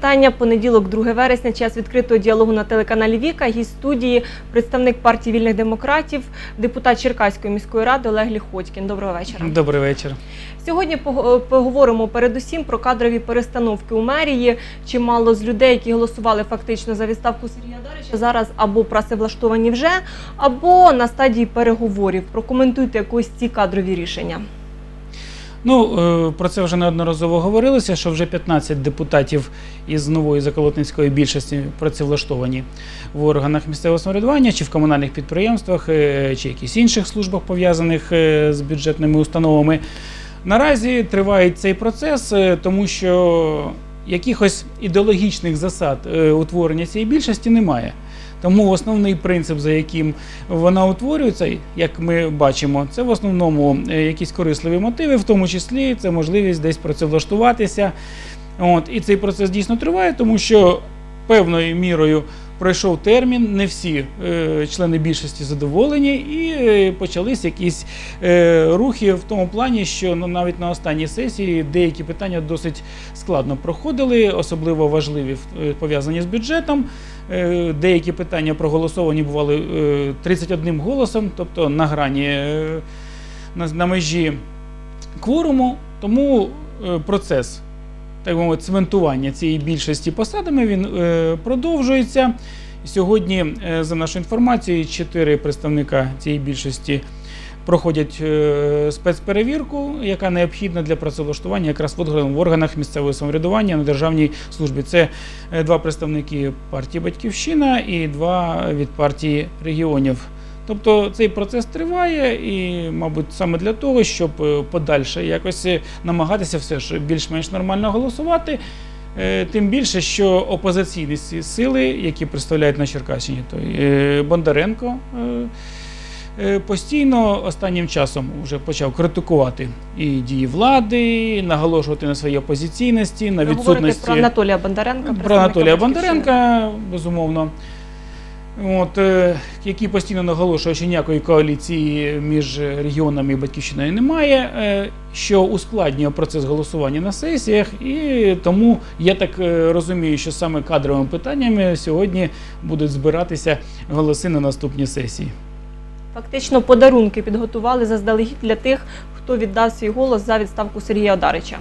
Вітання. Понеділок, 2 вересня, час відкритого діалогу на телеканалі Віка. Гість студії, представник партії вільних демократів, депутат Черкаської міської ради Олег Ліхотькін. Доброго вечора. Добрий вечір. Сьогодні пог- поговоримо передусім про кадрові перестановки у мерії. Чимало з людей, які голосували фактично за відставку Сергія Дарича, зараз або працевлаштовані вже, або на стадії переговорів. Прокоментуйте якось ці кадрові рішення. Ну е, про це вже неодноразово говорилося, що вже 15 депутатів із нової заколотницької більшості працевлаштовані в органах місцевого самоврядування чи в комунальних підприємствах, е, чи якісь інших службах пов'язаних е, з бюджетними установами. Наразі триває цей процес, тому що якихось ідеологічних засад утворення цієї більшості немає. Тому основний принцип, за яким вона утворюється, як ми бачимо, це в основному е, якісь корисливі мотиви, в тому числі це можливість десь працевлаштуватися. От, і цей процес дійсно триває, тому що певною мірою пройшов термін, не всі е, члени більшості задоволені, і е, почались якісь е, рухи в тому плані, що ну, навіть на останній сесії деякі питання досить складно проходили, особливо важливі е, пов'язані з бюджетом. Е, Деякі питання проголосовані бували е, 31 голосом, тобто на грані е, на, межі кворуму. Тому е, процес так би мовити, цементування цієї більшості посадами він е, продовжується. Сьогодні, е, за нашою інформацією, чотири представника цієї більшості проходять е, спецперевірку, яка необхідна для працевлаштування якраз в орган- в органах місцевого самоврядування на державній службі. Це е, два представники партії Батьківщина і два від партії регіонів. Тобто цей процес триває, і, мабуть, саме для того, щоб е, подальше якось намагатися все ж більш-менш нормально голосувати. Тим більше, що опозиційні сили, які представляють на Черкащині, то Бондаренко постійно останнім часом вже почав критикувати і дії влади, наголошувати на своїй опозиційності, на Ви відсутності про Анатолія Бондаренка. про Анатолія Бондаренка, безумовно. От, е, який постійно наголошує, що ніякої коаліції між регіонами і батьківщиною немає, е, що ускладнює процес голосування на сесіях, і тому я так е, розумію, що саме кадровими питаннями сьогодні будуть збиратися голоси на наступній сесії. Фактично подарунки підготували заздалегідь для тих, хто віддав свій голос за відставку Сергія Одарича.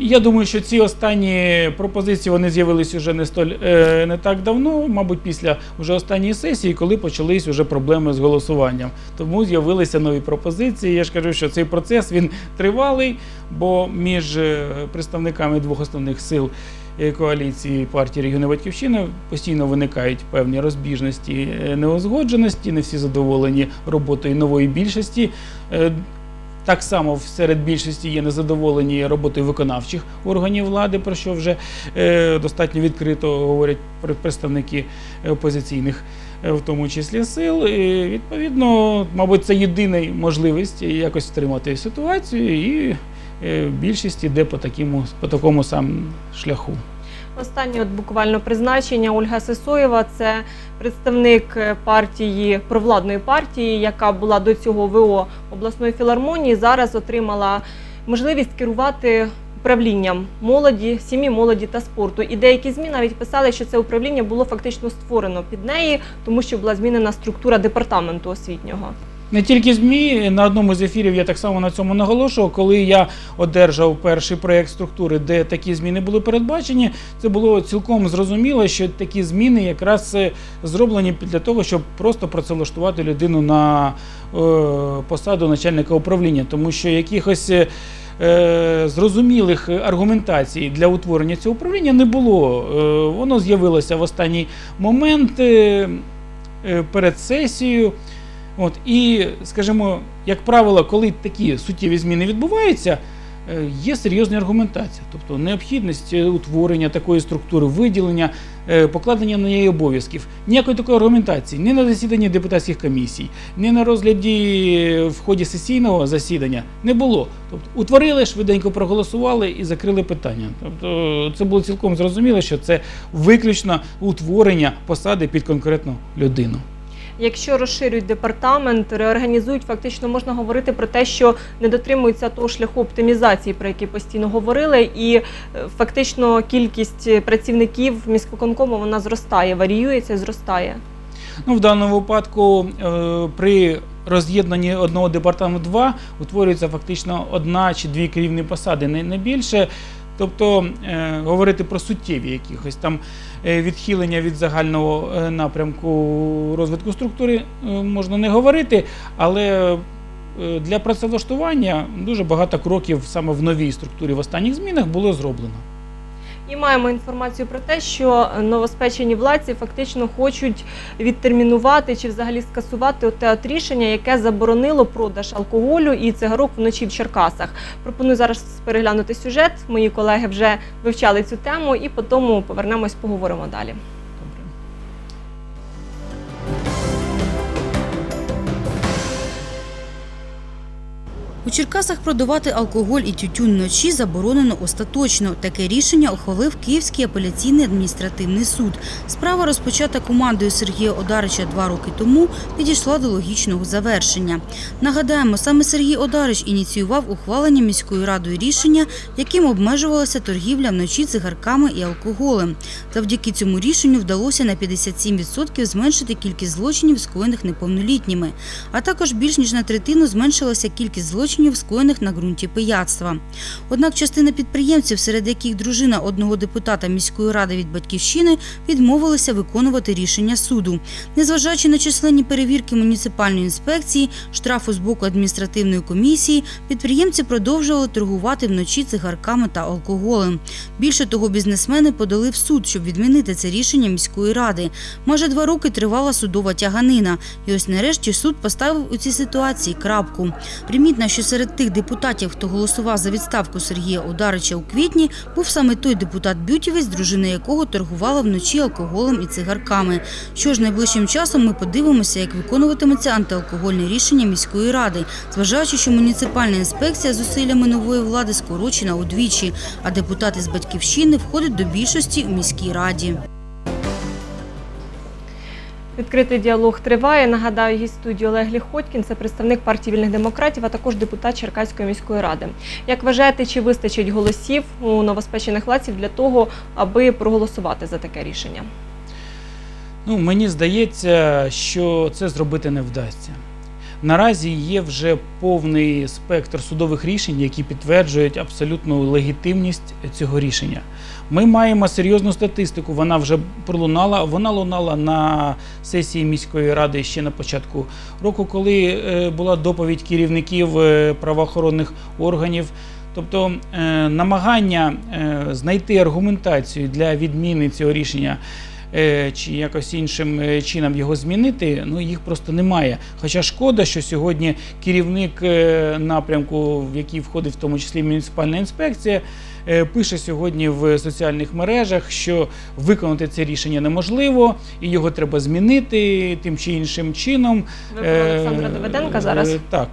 Я думаю, що ці останні пропозиції вони з'явились уже не столь е, не так давно, мабуть, після вже останньої сесії, коли почались вже проблеми з голосуванням. Тому з'явилися нові пропозиції. Я ж кажу, що цей процес він тривалий, бо між е, представниками двох основних сил коаліції партії регіони Батьківщина постійно виникають певні розбіжності, е, неузгодженості. Не всі задоволені роботою нової більшості. Е, так само серед більшості є незадоволені роботою виконавчих органів влади, про що вже е, достатньо відкрито говорять пр- представники опозиційних, е, в тому числі сил. І, відповідно, мабуть, це єдина можливість якось втримати ситуацію, і е, більшість іде по такому, по такому самому шляху. Останнє от буквально призначення Ольга Сисоєва це представник е, партії провладної партії, яка була до цього ВО обласної філармонії. Зараз отримала можливість керувати управлінням молоді, сім'ї, молоді та спорту. І деякі змі навіть писали, що це управління було фактично створено під неї, тому що була змінена структура департаменту освітнього. Не тільки ЗМІ, на одному з ефірів я так само на цьому наголошував. Коли я одержав перший проєкт структури, де такі зміни були передбачені, це було цілком зрозуміло, що такі зміни якраз е, зроблені для того, щоб просто працевлаштувати людину на е, посаду начальника управління, тому що якихось. е, Зрозумілих аргументацій для утворення цього управління не було. Воно з'явилося в останній момент перед сесією. От, і, скажімо, як правило, коли такі суттєві зміни відбуваються, е, є серйозна аргументація, тобто необхідність е, утворення такої структури, виділення, е, покладення на неї обов'язків. Ніякої такої аргументації ні на засіданні депутатських комісій, ні на розгляді в ході сесійного засідання не було. Тобто утворили, швиденько проголосували і закрили питання. Тобто це було цілком зрозуміло, що це виключно утворення посади під конкретну людину. Якщо розширюють департамент, реорганізують, фактично можна говорити про те, що не дотримуються того шляху оптимізації, про який постійно говорили, і е, фактично кількість працівників міськвиконкому вона зростає, варіюється, зростає. Ну, в даному випадку е, при роз'єднанні одного департаменту два утворюється фактично одна чи дві керівні посади, не більше. Тобто е, говорити про суттєві якихось там е, відхилення від загального е, напрямку розвитку структури можна не говорити, але для працевлаштування дуже багато кроків саме в новій структурі в останніх змінах було зроблено. І маємо інформацію про те, що новоспечені владці фактично хочуть відтермінувати чи взагалі скасувати те от рішення, яке заборонило продаж алкоголю і цигарок вночі в Черкасах. Пропоную зараз переглянути сюжет. Мої колеги вже вивчали цю тему, і по тому повернемось, поговоримо далі. У Черкасах продавати алкоголь і тютюн вночі заборонено остаточно. Таке рішення ухвалив Київський апеляційний адміністративний суд. Справа, розпочата командою Сергія Одарича два роки тому, підійшла до логічного завершення. Нагадаємо, саме Сергій Одарич ініціював ухвалення міською радою рішення, яким обмежувалася торгівля вночі цигарками і алкоголем. Завдяки цьому рішенню вдалося на 57% зменшити кількість злочинів, скоєних неповнолітніми, а також більш ніж на третину зменшилася кількість злочинів, скоєних на ґрунті пияцтва. Однак частина підприємців, серед яких дружина одного депутата міської ради від батьківщини, відмовилися виконувати рішення суду. Незважаючи на численні перевірки муніципальної інспекції, штрафу з боку адміністративної комісії, підприємці продовжували торгувати вночі цигарками та алкоголем. Більше того, бізнесмени подали в суд, щоб відмінити це рішення міської ради. Майже два роки тривала судова тяганина. І ось нарешті суд поставив у цій ситуації крапку. Примітно, що серед тих депутатів, хто голосував за відставку Сергія Одарича у квітні, був саме той депутат Бютєвець, дружина якого торгувала вночі алкоголем і цигарками. Що ж найближчим часом ми подивимося, як виконуватиметься антиалкогольне рішення міської ради, зважаючи, що муніципальна інспекція зусиллями нової влади скорочена удвічі, а депутати з батьківщини входять до більшості у міській раді. Відкритий діалог триває. Нагадаю, гість студії Олег Ліхоткін, це представник партії вільних демократів, а також депутат Черкаської міської ради. Як вважаєте, чи вистачить голосів у новоспечених владців для того, аби проголосувати за таке рішення? Ну, мені здається, що це зробити не вдасться. Наразі є вже повний спектр судових рішень, які підтверджують абсолютну легітимність цього рішення. Ми маємо серйозну статистику. Вона вже пролунала. Вона лунала на сесії міської ради ще на початку року, коли е, була доповідь керівників е, правоохоронних органів. Тобто е, намагання знайти аргументацію для відміни цього рішення чи якось іншим чином його змінити, ну їх просто немає. Хоча шкода, що сьогодні керівник напрямку, в який входить в тому числі муніципальна інспекція, пише сьогодні в соціальних мережах, що виконати це рішення неможливо, і його треба змінити тим чи іншим чином. Ви про Олександра Е, Давиденка зараз? е, Так,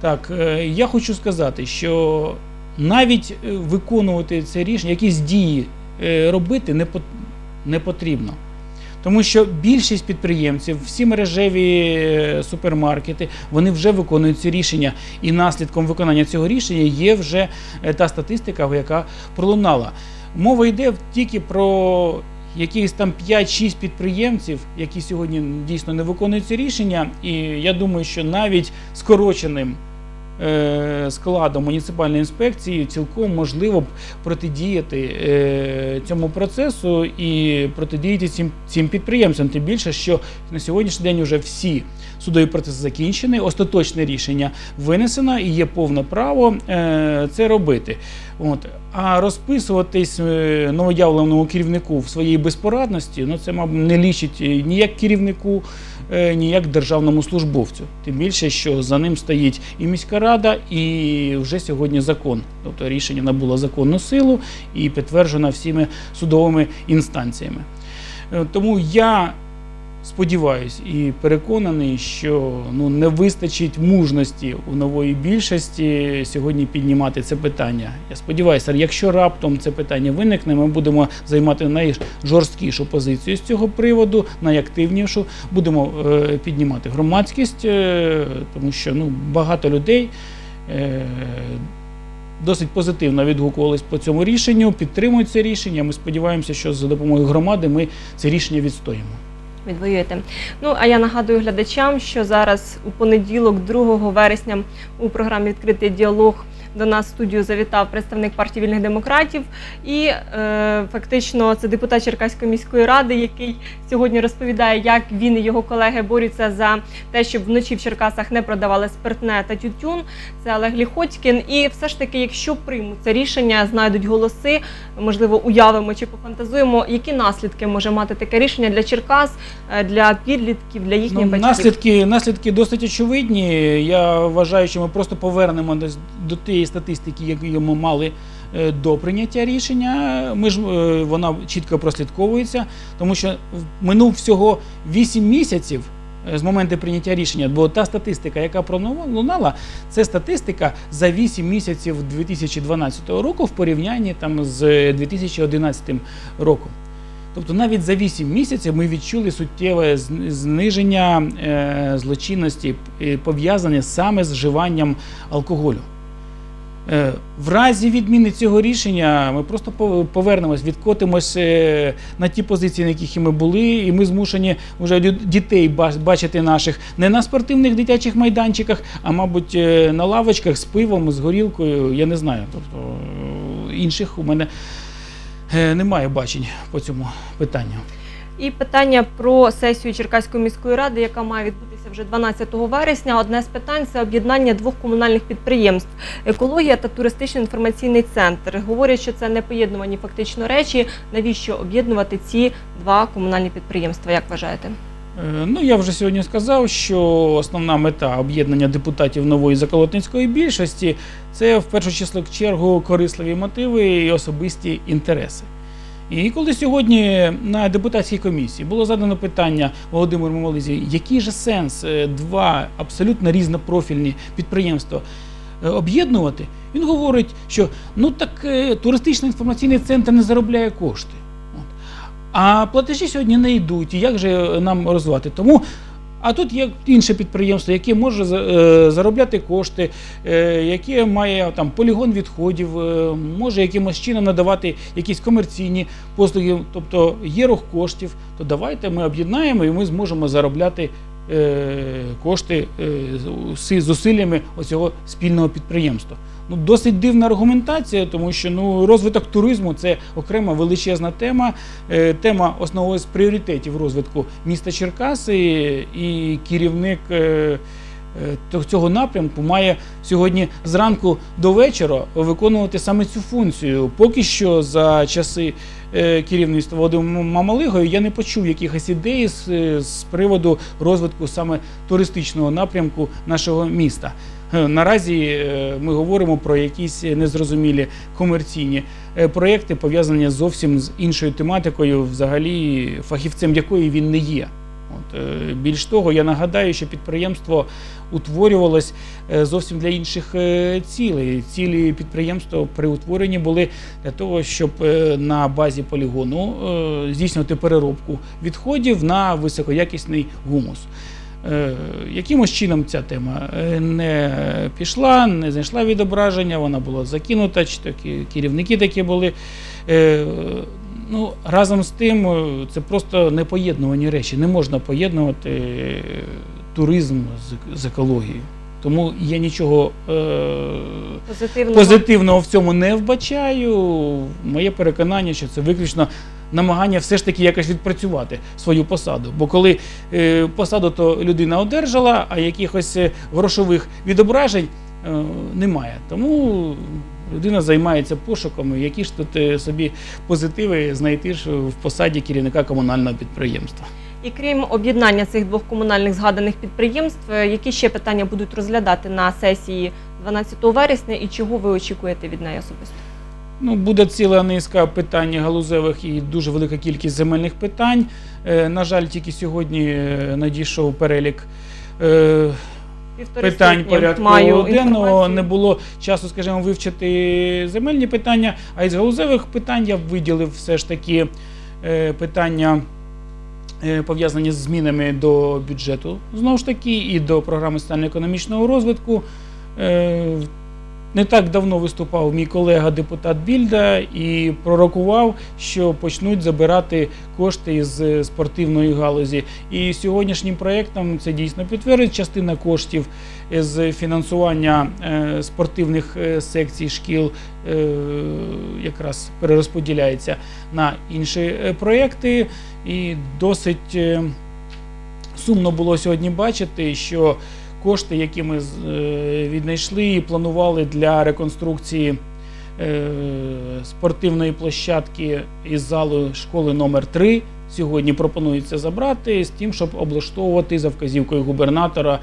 так. Е, Я хочу сказати, що навіть е, виконувати це рішення, якісь дії е, робити не потрібно. Тому що більшість підприємців, всі мережеві е, супермаркети, вони вже виконують ці рішення. І наслідком виконання цього рішення є вже е, та статистика, яка пролунала. Мова йде тільки про якихось там 5-6 підприємців, які сьогодні дійсно не виконують ці рішення. І я думаю, що навіть скороченим е, складом муніципальної інспекції цілком можливо б протидіяти е, цьому процесу і протидіяти цим, цим підприємцям. Тим більше, що на сьогоднішній день вже всі судові процеси закінчені, остаточне рішення винесено і є повне право е, це робити. От. А розписуватись е, новоявленому керівнику в своїй безпорадності, ну це, мабуть, не лічить е, ні як керівнику, е, ні як державному службовцю. Тим більше, що за ним стоїть і міська рада, і вже сьогодні закон. Тобто рішення набуло законну силу і підтверджено всіми судовими інстанціями. Тому я сподіваюсь і переконаний, що ну не вистачить мужності у нової більшості сьогодні піднімати це питання. Я сподіваюся, якщо раптом це питання виникне, ми будемо займати найжорсткішу позицію з цього приводу, найактивнішу. Будемо е, піднімати громадськість, е, тому що ну багато людей. Е, Досить позитивно відгукувались по цьому рішенню, підтримують це рішення. Ми сподіваємося, що за допомогою громади ми це рішення відстоїмо. Відвоюєте. Ну а я нагадую глядачам, що зараз у понеділок, 2 вересня, у програмі Відкритий діалог до нас в студію завітав представник партії вільних демократів, і е, фактично це депутат Черкаської міської ради, який сьогодні розповідає, як він і його колеги борються за те, щоб вночі в Черкасах не продавали спиртне та тютюн. Це Олег Ліхоцькін. І все ж таки, якщо приймуть це рішення, знайдуть голоси, можливо, уявимо чи пофантазуємо, які наслідки може мати таке рішення для Черкас, е, для підлітків, для їхніх Ну, батьків. наслідки, наслідки досить очевидні. Я вважаю, що ми просто повернемо до тієї статистики, яку ми мали е, до прийняття рішення. Ми ж е, вона чітко прослідковується, тому що минув всього 8 місяців. е, З моменту прийняття рішення, бо та статистика, яка пролунала, це статистика за 8 місяців 2012 року в порівнянні там з 2011 роком. Тобто навіть за 8 місяців ми відчули суттєве зниження злочинності, пов'язане саме з вживанням алкоголю. Е, В разі відміни цього рішення ми просто пов- повернемось, відкотимось е, на ті позиції, на яких і ми були, і ми змушені вже дітей бачити наших не на спортивних дитячих майданчиках, а мабуть е, на лавочках з пивом, з горілкою. Я не знаю. Тобто інших у мене немає бачень по цьому питанню. І питання про сесію Черкаської міської ради, яка має відбутися вже 12 вересня. Одне з питань це об'єднання двох комунальних підприємств: екологія та туристично-інформаційний центр. Говорять, що це непоєднувані фактично речі. Навіщо об'єднувати ці два комунальні підприємства? Як вважаєте? Е, Ну, я вже сьогодні сказав, що основна мета об'єднання депутатів нової заколотницької більшості це в першу число чергу корисливі мотиви і особисті інтереси. І коли сьогодні на депутатській комісії було задано питання Володимиру Мамолизі, який же сенс е, два абсолютно різнопрофільні підприємства е, об'єднувати, він говорить, що ну так туристичний туристично-інформаційний центр не заробляє кошти. А платежі сьогодні не йдуть. І як же нам розвивати? Тому. А тут є інше підприємство, яке може е, заробляти кошти, е, яке має там полігон відходів, е, може якимось чином надавати якісь комерційні послуги, тобто є рух коштів, то давайте ми об'єднаємо і ми зможемо заробляти кошти е, з- зусиллями оцього спільного підприємства. Ну, досить дивна аргументація, тому що ну, розвиток туризму це окрема величезна тема, е, тема основного з пріоритетів розвитку міста Черкаси, і керівник е, е, цього напрямку має сьогодні зранку до вечора виконувати саме цю функцію. Поки що за часи е, керівництва Володимира Мамалигою я не почув якихось ідей з, е, з приводу розвитку саме туристичного напрямку нашого міста. Е, Наразі е, ми говоримо про якісь незрозумілі комерційні е, проекти, пов'язані зовсім з іншою тематикою, взагалі фахівцем якої він не є. От, е, більш того, я нагадаю, що підприємство утворювалось е, зовсім для інших е, цілей. Цілі підприємства при утворенні були для того, щоб на базі полігону здійснювати переробку відходів на високоякісний гумус. Якимось чином ця тема не пішла, не знайшла відображення, вона була закинута, чи такі керівники такі були. Ну, разом з тим, е, це просто непоєднувані речі. Не можна поєднувати е, туризм з, з екологією. Тому я нічого е, Позитивно позитивного в цьому не вбачаю. Моє переконання, що це виключно намагання все ж таки якось відпрацювати свою посаду. Бо коли е, посаду то людина одержала, а якихось е, грошових відображень е, немає. Тому людина займається пошуками, які ж тут е, собі позитиви знайти ж в посаді керівника комунального підприємства. І крім об'єднання цих двох комунальних згаданих підприємств, е, які ще питання будуть розглядати на сесії 12 вересня, і чого ви очікуєте від неї особисто? Ну, буде ціла низка питань галузевих і дуже велика кількість земельних питань. Е, На жаль, тільки сьогодні надійшов перелік Півтори питань сотні порядку маю денного. Не було часу, скажімо, вивчити земельні питання. А із галузевих питань я виділив все ж таки е, питання. е, Пов'язані з змінами до бюджету, знову ж таки, і до програми соціально-економічного розвитку. Е, Не так давно виступав мій колега депутат Більда і пророкував, що почнуть забирати кошти із е, спортивної галузі. І сьогоднішнім проєктом це дійсно підтвердить частина коштів з фінансування е, спортивних е, секцій шкіл е, якраз перерозподіляється на інші е, проєкти. І досить е, сумно було сьогодні бачити, що кошти, які ми е, віднайшли і планували для реконструкції е, спортивної площадки із залу школи номер 3 сьогодні пропонується забрати з тим, щоб облаштовувати за вказівкою губернатора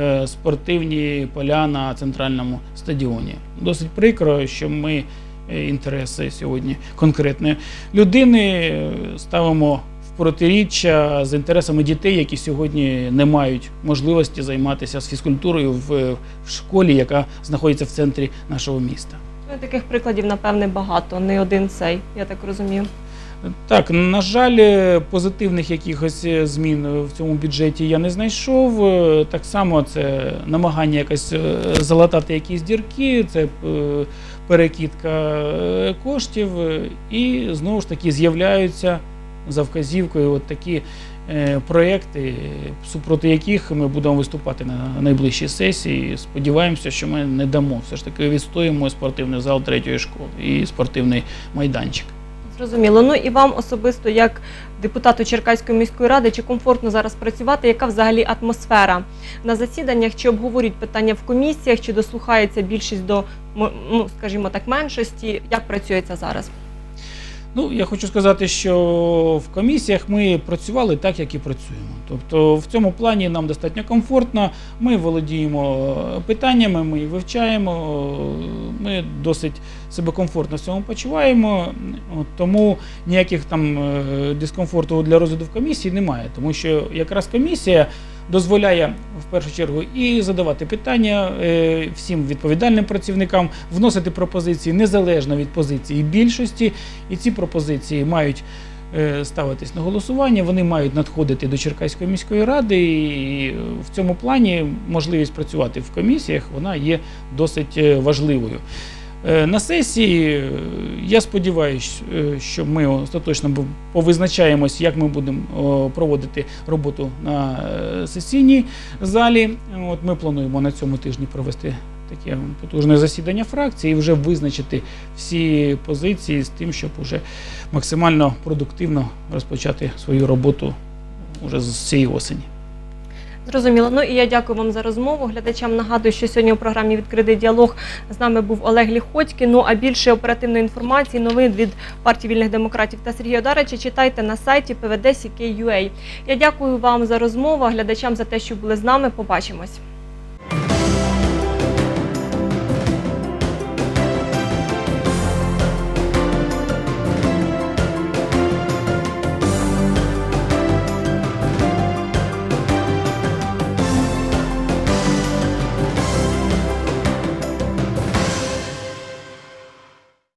е, спортивні поля на центральному стадіоні. Досить прикро, що ми інтереси сьогодні конкретної людини ставимо протиріччя з інтересами дітей, які сьогодні не мають можливості займатися з фізкультурою в, в школі, яка знаходиться в центрі нашого міста. Ну, Таких прикладів, напевне, багато, не один цей, я так розумію. Так, на жаль, позитивних якихось е, змін в цьому бюджеті я не знайшов. Е, Так само це намагання якось е, залатати якісь дірки, це перекидка коштів, і знову ж таки з'являються за вказівкою от такі е, проекти, супроти яких ми будемо виступати на найближчій сесії. Сподіваємося, що ми не дамо. Все ж таки відстоїмо спортивний зал третьої школи і спортивний майданчик. Зрозуміло. Ну і вам особисто, як депутату Черкаської міської ради, чи комфортно зараз працювати? Яка взагалі атмосфера на засіданнях? Чи обговорюють питання в комісіях, чи дослухається більшість до ну, скажімо так, меншості? Як працюється зараз? Ну, я хочу сказати, що в комісіях ми працювали так, як і працюємо. Тобто в цьому плані нам достатньо комфортно. Ми володіємо питаннями, ми вивчаємо. Ми досить себе комфортно в цьому почуваємо. От, тому ніяких там е, дискомфорту для розгляду в комісії немає, тому що якраз комісія дозволяє в першу чергу і задавати питання е, всім відповідальним працівникам, вносити пропозиції незалежно від позиції більшості, і ці пропозиції мають е, ставитись на голосування, вони мають надходити до Черкаської міської ради, і е, в цьому плані можливість працювати в комісіях вона є досить важливою. Е, На сесії е, я сподіваюся, що ми остаточно повизначаємось, як ми будемо проводити роботу на е, сесійній залі. От ми плануємо на цьому тижні провести таке потужне засідання фракції і вже визначити всі позиції з тим, щоб уже максимально продуктивно розпочати свою роботу уже з цієї осені. Зрозуміло. Ну і я дякую вам за розмову. Глядачам нагадую, що сьогодні у програмі Відкритий діалог з нами був Олег Ліхоцький. Ну а більше оперативної інформації, новин від партії вільних демократів та Сергія Одарича читайте на сайті pvd.ck.ua. Я дякую вам за розмову, глядачам за те, що були з нами. Побачимось.